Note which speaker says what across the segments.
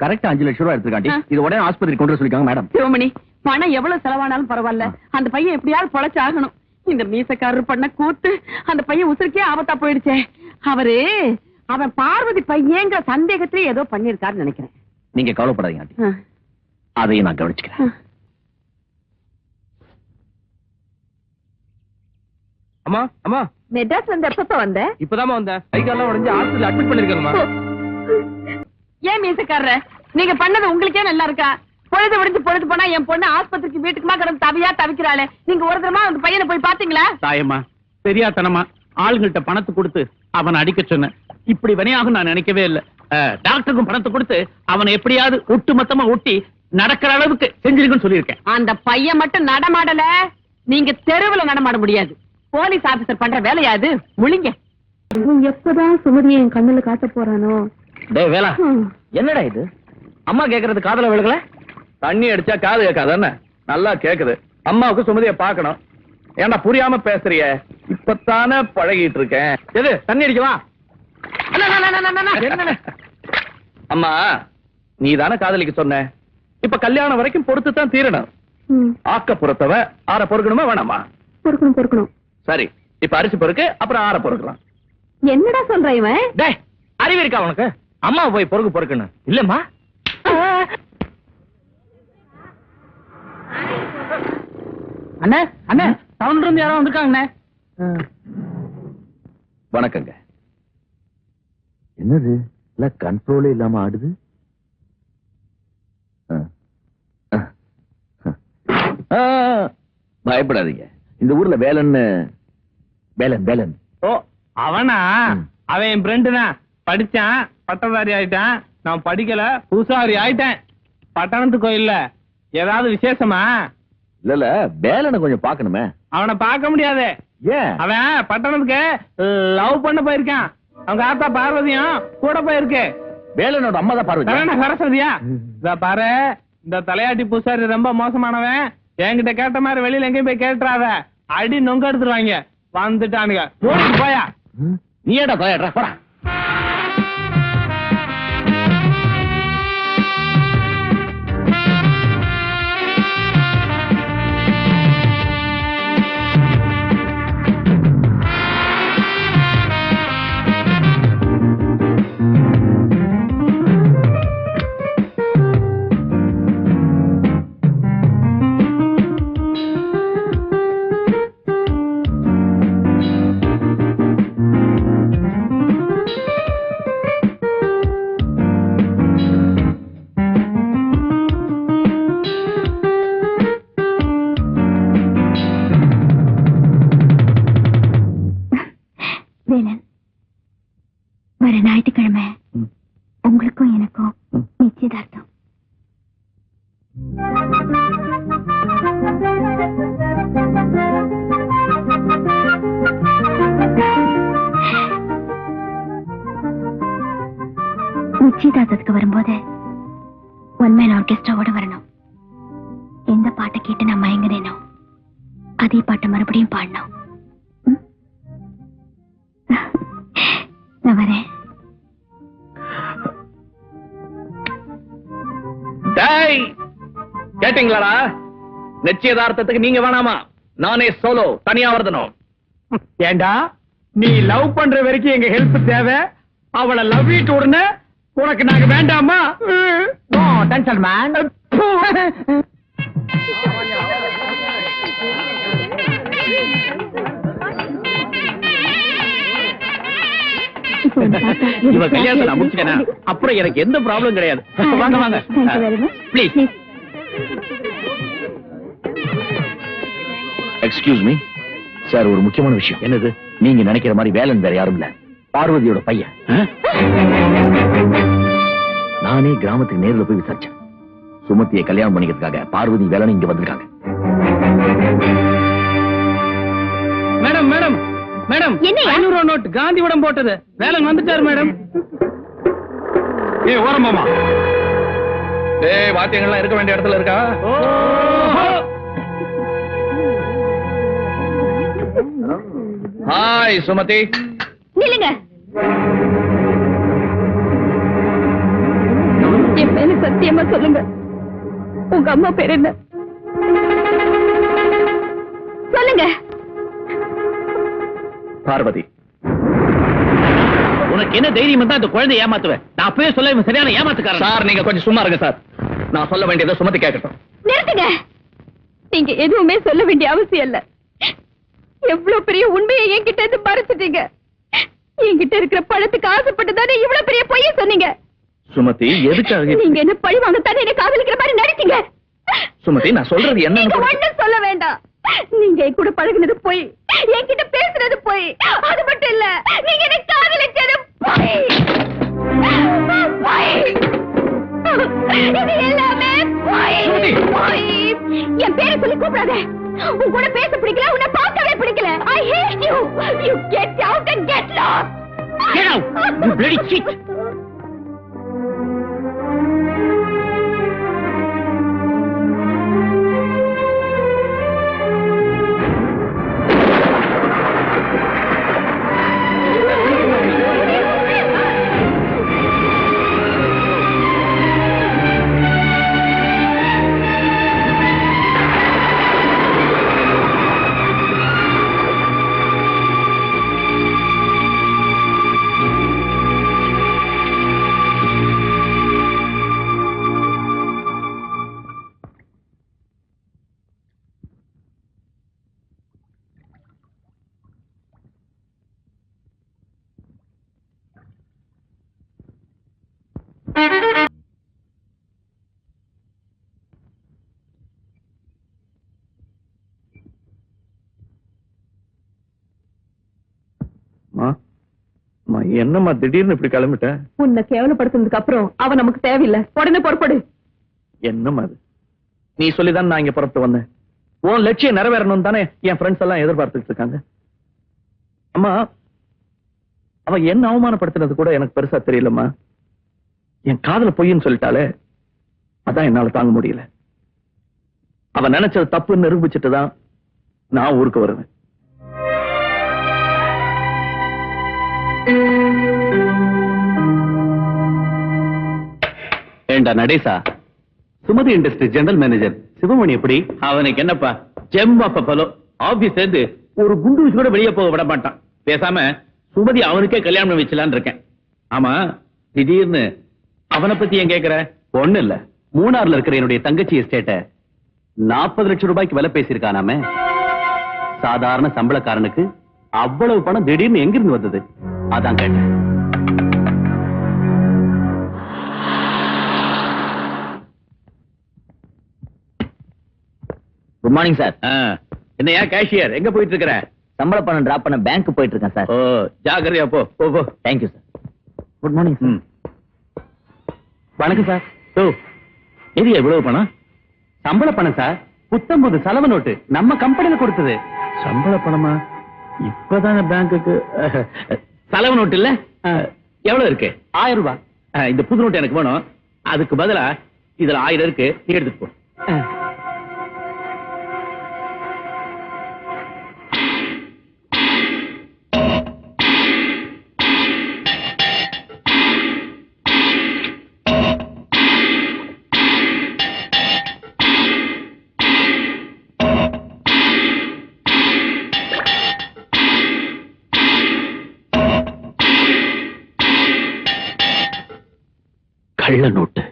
Speaker 1: கரெக்டா அஞ்சு லட்சம் ரூபாய் எடுத்துருக்காண்டி.
Speaker 2: ஆ.
Speaker 1: இது உடனே ஆஸ்பத்திரி கொண்டு வர சொல்லிருக்காங்க மேடம்
Speaker 2: சிவமணி பணம் எவ்வளவு செலவானாலும் பரவாயில்ல. அந்த பையன் எப்படியாவது பொழைச்சு ஆகணும் இந்த மீசக்காரர் பண்ண கூத்து அந்த பையன் உசுருக்கே ஆபத்தா போயிடுச்சே. அவரு அவன் பார்வதி பையங்கிற சந்தேகத்திலே ஏதோ பண்ணிருக்காருன்னு நினைக்கிறேன்.
Speaker 1: நீங்க கவலைப்படாதீங்க ஆண்டி. அதையும் நான் கவனிச்சுக்கிறேன்.
Speaker 3: அம்மா அம்மா.
Speaker 2: மெட்ராஸ் வந்து எப்பப்ப வந்த?
Speaker 3: இப்பதாம்மா வந்தேன். கை கால்லாம் உடைஞ்சு ஹாஸ்பிடல் அட்மிட் பண்ணிருக்கேங்கம்மா
Speaker 2: ஏன் மீசக்காரர? நீங்க பண்ணது உங்களுக்கே நல்லா இருக்கா? பொழுது விடிஞ்சு பொழுது போனா என் பொண்ணு ஆஸ்பத்திரிக்கு வீட்டுக்குமா கிடந்து தவியா தவிக்கிறாளே. நீங்க ஒரு தரமா அந்த பையனை போய் பாத்தீங்களா
Speaker 4: தாயம்மா தெரியாத்தனமா ஆளுங்கள்ட்ட பணத்தை கொடுத்து அவனை அடிக்க சொன்னேன். இப்படி வினையாகும் நான் நினைக்கவே இல்ல. டாக்டருக்கும் பணத்தை கொடுத்து அவனை எப்படியாவது ஒட்டு மொத்தமா ஒட்டி நடக்கிற அளவுக்கு செஞ்சிருக்குன்னு சொல்லியிருக்கேன்.
Speaker 2: அந்த பையன் மட்டும் நடமாடல. நீங்க தெருவுல நடமாட முடியாது. போலீஸ் ஆபீசர் பண்ற வேலையாது முழிங்க. எப்பதான் சுமதியை என் கண்ணுல காட்ட போறானோ
Speaker 1: டேய் வேலா. என்னடா இது? அம்மா கேக்குறது காதுல விழுகல?
Speaker 3: தண்ணி அடிச்சா காது கேட்காதானே நல்லா கேக்குது. அம்மாவுக்கு சுமதிய பார்க்கணும். ஏன்டா புரியாம பேசுறிய? இப்பத்தானே பழகிட்டு இருக்கேன். எது தண்ணி அடிக்கவா? அம்மா நீ தானே காதலிக்க சொன்ன? இப்ப கல்யாணம் வரைக்கும் பொறுத்து தான் தீரணும் ஆக்க பொறுத்தவ ஆற பொறுக்கணுமா வேணாமா?
Speaker 2: பொறுக்கணும் பொறுக்கணும்.
Speaker 3: சரி இப்ப அரிசி பொறுக்கு அப்புறம் ஆற பொறுக்கலாம்.
Speaker 2: என்னடா சொல்ற இவன்?
Speaker 3: டேய் அறிவு இருக்கா உனக்கு? அம்மா போய் பொறுக்கு பொறுக்கணும் இல்லம்மா?
Speaker 4: அண்ணே அண்ணே டவுன்ல இருந்து யாரோ வந்திருக்காங்கண்ணே.
Speaker 1: வணக்கங்க. என்னது? இல்ல கண்ட்ரோலே இல்லாம ஆடுது. பயப்படாதீங்க. இந்த ஊர்ல வேலன்னு வேலன் வேலன்.
Speaker 4: ஓ அவனா. அவன் என் ஃப்ரெண்டு தான் படிச்சான் பட்டதாரி ஆயிட்டான். நான் படிக்கல பூசாரி ஆயிட்டேன். பட்டணத்து கோயில்ல ஏதாவது விசேஷமா?
Speaker 1: இல்ல இல்ல வேலனை கொஞ்சம் பாக்கணுமே
Speaker 4: அவனை பார்க்க முடியாது.
Speaker 1: ஏன்?
Speaker 4: அவன் பட்டணத்துக்கு லவ் பண்ண போயிருக்கான். அவங்க ஆத்தா பார்வதியும் கூட போயிருக்கு.
Speaker 1: வேலனோட அம்மா தான் பார்வதி.
Speaker 4: சரஸ்வதியா? இத பாரு இந்த தலையாட்டி பூசாரி ரொம்ப மோசமானவன். என்கிட்ட கேட்ட மாதிரி வெளியில எங்கேயும் போய் கேட்டுறாத. அடி நொங்க எடுத்துருவாங்க. வந்துட்டானுங்க. போயா.
Speaker 1: நீ ஏடா தயாரா போடா.
Speaker 5: நிச்சயதார்த்தத்துக்கு வரும்போது ஒன் மேன் ஆர்கெஸ்ட்ராவோட வரணும். எந்த பாட்டை கேட்டு நான் மயங்குனேனோ அதே பாட்டை மறுபடியும் பாடணும்? நான் வரேன்.
Speaker 3: டேய் கேட்டீங்களாடா? நிச்சயதார்த்தத்துக்கு நீங்க வேணாமா? நானே சோலோ தனியா வரதணும்
Speaker 4: ஏண்டா நீ லவ் பண்ற வரைக்கும் எங்க ஹெல்ப் தேவை? அவளை லவ் இட் உடனே உனக்கு நாங்க வேண்டாமா? டென்ஷன் மேன்
Speaker 1: இவ முடிச்சுட்டேனா அப்புறம் எனக்கு எந்த ப்ராப்ளம் கிடையாது. வாங்க வாங்க. ப்ளீஸ். எக்ஸ்கியூஸ் மீ சார் ஒரு முக்கியமான விஷயம். என்னது? நீங்க நினைக்கிற மாதிரி வேலன் வேற யாரும் இல்ல. பார்வதியோட பையன்? நானே கிராமத்துக்கு நேர்ல போய் விசாரிச்சேன். சுமத்தியை கல்யாணம் பண்ணிக்கிறதுக்காக பார்வதி வேலன் இங்க வந்திருக்காங்க.
Speaker 4: Madam madam madam? ஐநூறு ரூபா நோட் காந்திவடம் போட்டது. வேலன் வந்துட்டாரு மேடம். ஏ ஓரமாமா
Speaker 3: டேய் வாத்தியங்கள்லாம் இருக்க வேண்டிய இடத்துல இருக்கா? ஹாய் சுமதி.
Speaker 5: சத்தியமா சொல்லுங்க. உங்க அம்மா பேர் என்ன? சொல்லுங்க.
Speaker 3: பார்வதி.
Speaker 6: உனக்கு என்ன தைரியம் இருந்தா அந்த குழந்தை ஏமாத்துவேன் நான் அப்பவே சொல்ல இவன் சரியான ஏமாத்துக்காரன்.
Speaker 3: சார் நீங்க கொஞ்சம் சும்மா இருங்க சார். நான் சொல்ல வேண்டியதை சுமதி கேட்கட்டும்.
Speaker 5: நிறுத்துங்க. நீங்க எதுவுமே சொல்ல வேண்டிய அவசியம் இல்ல. எவ்வளவு பெரிய உண்மையை என்கிட்ட இருந்து மறைச்சிட்டீங்க. என்கிட்ட இருக்கிற பணத்துக்கு ஆசைப்பட்டு தானே இவ்வளவு பெரிய பொய்ய சொன்னீங்க?
Speaker 3: சுமதி எதுக்காக
Speaker 5: நீங்க என்ன பழி வாங்க தானே என்ன காதலிக்கிற மாதிரி நடிச்சீங்க?
Speaker 3: சுமதி நான் சொல்றது கூட-
Speaker 5: ஒண்ணும் சொல்ல வேண்டாம். நீங்க என் கூட பழகுனது போய். என்கிட்ட பேசுனது போய். அது மட்டும் இல்ல நீங்க என்ன காதலிச்சது போய். இது எல்லாமே போய். என் பேரை சொல்லி கூப்பிடாத. உன் கூட பேச பிடிக்கல உன்னை பார்க்கவே பிடிக்கல. I hate you you get out and get lost
Speaker 6: Get out, you bloody cheat.
Speaker 3: என்னம்மா திடீர்னு இப்படி கிளம்பிட்ட?
Speaker 2: உன்னை கேவலப்படுத்துனதுக்கு அப்புறம் அவ நமக்கு தேவையில்லை. உடனே புறப்படு.
Speaker 3: என்னம்மா அது? நீ சொல்லிதான் நான் இங்க புறப்பட்டு வந்தேன். உன் லட்சியம் நிறைவேறணும் தானே என் ஃப்ரெண்ட்ஸ் எல்லாம் எதிர்பார்த்துட்டு இருக்காங்க. அம்மா அவ என்ன அவமானப்படுத்தினது கூட எனக்கு பெருசா தெரியலம்மா. என் காதல பொய்ன்னு சொல்லிட்டாலே அதான் என்னால தாங்க முடியல. அவ நினைச்சது தப்புன்னு நிரூபிச்சுட்டு தான் நான் ஊருக்கு வருவேன்.
Speaker 6: ஏண்டா நடேசா? Sumathi industry general manager Sivamani எப்படி? அவனுக்கு என்னப்பா? ஜெம்பா பலோ ஆபீஸ்ல இருந்து ஒரு குண்டு கூட வெளியே போக விட மாட்டான். பேசாம சுமதி அவனுக்கே கல்யாணம் வச்சலான்னு இருக்கேன். ஆமா திடீர்னு அவனை பத்தி ஏன் கேக்குற? ஒண்ணு இல்ல. மூணார்ல இருக்கிற என்னுடைய தங்கச்சி எஸ்டேட்ட நாற்பது லட்சம் ரூபாய்க்கு விலை பேசியிருக்கானாமே. சாதாரண சம்பளக்காரனுக்கு அவ்வளவு பணம் திடீர்னு எங்கிருந்து வந்தது? அதான் கேட்டேன்.
Speaker 1: குட் மார்னிங் சார்
Speaker 6: என்னையா கேஷியர் எங்க போயிட்டு இருக்கிற
Speaker 1: சம்பள பணம் டிராப் பண்ண பேங்க் போயிட்டு இருக்கேன் சார்
Speaker 6: ஓ ஜாகிரதையா போ போ போ.
Speaker 1: தேங்க்யூ சார் குட் மார்னிங்
Speaker 6: ம். வணக்கம் சார் ஓ எது எவ்வளவு பணம்? சம்பள பணம் சார் புத்தம்பது செலவு நோட்டு நம்ம கம்பெனில கொடுத்தது. சம்பள பணமா? இப்பதானே பேங்க்குக்கு செலவு நோட்டு இல்ல? எவ்வளவு இருக்கு? ஆயிரம் ரூபாய். இந்த புது நோட்டு எனக்கு வேணும். அதுக்கு பதிலா இதுல ஆயிரம் இருக்கு. நீ எடுத்துட்டு போ. கள்ள நோட்டு.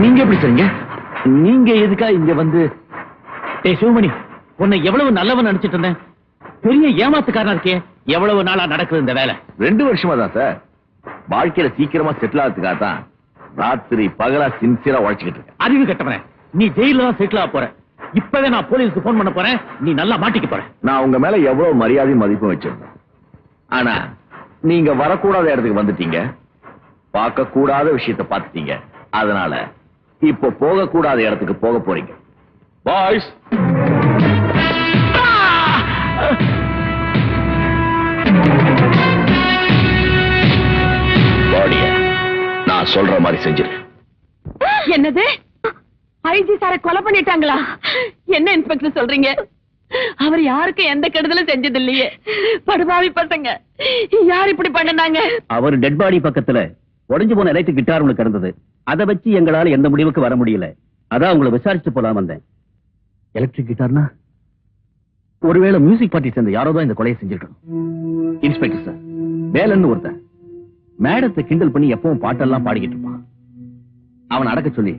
Speaker 1: நீங்க எப்படி சரிங்க
Speaker 6: நீங்க எதுக்கா இங்க வந்து? டேய் சிவமணி உன்னை எவ்வளவு நல்லவன் நினைச்சிட்டு இருந்தேன். பெரிய ஏமாத்துக்காரனா இருக்கே. எவ்வளவு நாளா நடக்குது இந்த வேலை.
Speaker 1: ரெண்டு வருஷமா தான் சார். வாழ்க்கையில சீக்கிரமா செட்டில் ஆகிறதுக்காக தான் ராத்திரி பகலா சின்சியரா உழைச்சிக்கிட்டு இருக்கேன்.
Speaker 6: அறிவு கட்டவனே நீ ஜெயில தான் செட்டில் ஆக போற. இப்பவே நான் போலீஸ்க்கு போன் பண்ண போறேன். நீ நல்லா மாட்டிக்க போற.
Speaker 1: நான் உங்க மேல எவ்வளவு மரியாதையும் மதிப்பும் வச்சிருந்தேன். ஆனா நீங்க வரக்கூடாத இடத்துக்கு வந்துட்டீங்க. பார்க்க கூடாத விஷயத்தை பார்த்துட்டீங்க. அதனால இப்போ போகக்கூடாத இடத்துக்கு போக போறீங்க. பாய்ஸ்
Speaker 2: சொல்றீங்க? அவர் யாருக்கும் எந்த கெடுதலும் செஞ்சது இல்லையே படுபாவி பசங்க. இப்படி பண்ணனாங்க?
Speaker 7: அவர் டெட் பக்கத்துல உடஞ்சு போன எலக்ட்ரிக் கிட்டார் ஒண்ணு கிடந்தது. அதை வச்சு எங்களால எந்த முடிவுக்கு வர முடியல. அதான் உங்களை விசாரிச்சு போலாம் வந்தேன்.
Speaker 1: எலக்ட்ரிக் கிட்டார்னா ஒருவேளை மியூசிக் பார்ட்டி சேர்ந்த யாரோ தான் இந்த கொலையை செஞ்சிருக்கணும் இன்ஸ்பெக்டர் சார் வேலன்னு ஒருத்தன் மேடத்தை கிண்டல் பண்ணி எப்பவும் பாட்டெல்லாம் பாடிக்கிட்டு இருப்பான். அவன் அடக்க சொல்லி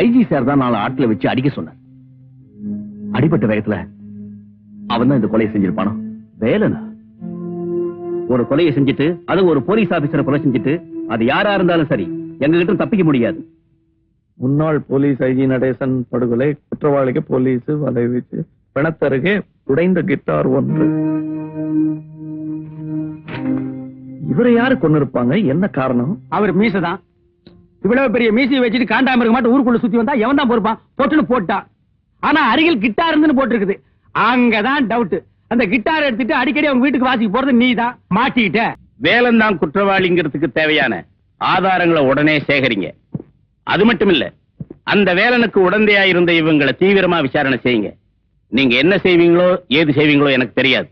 Speaker 1: ஐஜி சார் தான் நாலு ஆட்களை வச்சு அடிக்க சொன்னார். அடிபட்ட வேகத்துல அவன் தான் இந்த கொலையை செஞ்சிருப்பானோ?
Speaker 7: வேலனா? ஒரு கொலையை செஞ்சுட்டு அது ஒரு போலீஸ் ஆபீசரை கொலை செஞ்சுட்டு அது யாரா இருந்தாலும் சரி எங்க கிட்ட தப்பிக்க முடியாது.
Speaker 3: முன்னாள் போலீஸ் ஐஜி நடேசன் படுகொலை குற்றவாளிக்கு போலீஸ் வலை வச்சு. பிணத்தருகே உடைந்த கிட்டார் ஒன்று. இவரை யாரு கொண்டு இருப்பாங்க என்ன காரணம்?
Speaker 8: அவர் மீசதான். இவ்வளவு பெரிய மீசையை வச்சுட்டு காண்டாம இருக்க மாட்டேன் ஊருக்குள்ள சுத்தி வந்தா எவன் தான் பொறுப்பான்? போட்டுன்னு போட்டான் ஆனா அருகில் கிட்டார் இருந்துன்னு போட்டிருக்குது. அங்கதான் டவுட் அந்த கிட்டார் எடுத்துட்டு அடிக்கடி அவங்க வீட்டுக்கு வாசிக்க போறது நீ தான் மாட்டிக்கிட்ட.
Speaker 7: வேலன் தான் குற்றவாளிங்கிறதுக்கு தேவையான ஆதாரங்களை உடனே சேகரிங்க. அது மட்டும் இல்ல அந்த வேலனுக்கு உடந்தையா இருந்த இவங்களை தீவிரமா விசாரணை செய்யுங்க. நீங்க என்ன செய்வீங்களோ ஏது செய்வீங்களோ எனக்கு தெரியாது.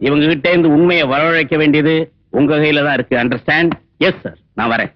Speaker 7: இவங்க கிட்ட இருந்து உண்மையை வரவழைக்க வேண்டியது உங்க கையில தான் இருக்கு. அண்டர்ஸ்டாண்ட் எஸ் சார் நான் வரேன்.